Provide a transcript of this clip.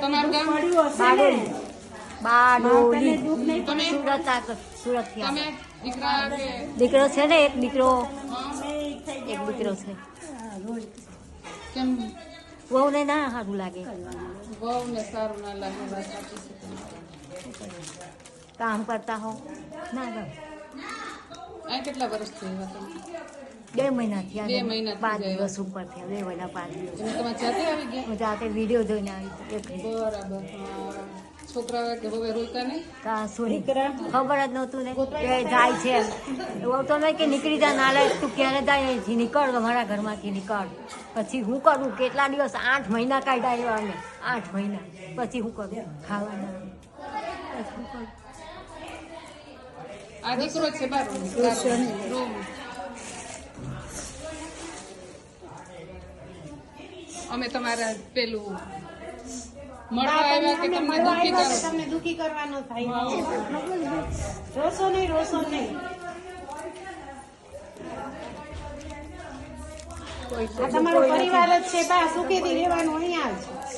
તમારું ગામ બારડોલી. સુરત સુરત દીકરા છે ને એક દીકરો? એક દીકરો છે. કેમ? ને ના સારું લાગે. બહુ ને સારું ના લાગે. કામ કરતા હો. ના. આ કેટલા વર્ષ થયા બે મહિના થયા બે મહિના પાંચ દિવસ ઉપર થયા બે મહિના પાંચ દિવસ. તમે જાતે આવી ગયા? હું જાતે વીડિયો જોઈને આવી બરાબર. હા. કે હવે રોતા નહીં? કાં સોરી ખબર જ નહોતું ને. કે જાય છે એવું તો નહીં કે નીકળી જા નાલે તું ક્યારે જાય? અહીંથી નીકળ મારા ઘરમાંથી નીકળ. પછી હું કરું? કેટલા દિવસ? આઠ મહિના કાઢ્યા એવા અમે. આઠ મહિના. પછી હું કરું? ખાવાના. પછી હું કરું? આ દીકરો છે બાર અમે તમારા પેલું મળવા આવ્યા કે તમને દુખી કરો તમને દુખી કરવાનો થાય રોશો નહીં રોશો નહીં તમારો પરિવાર જ છે બા સુખેથી રહેવાનું અહીંયા જ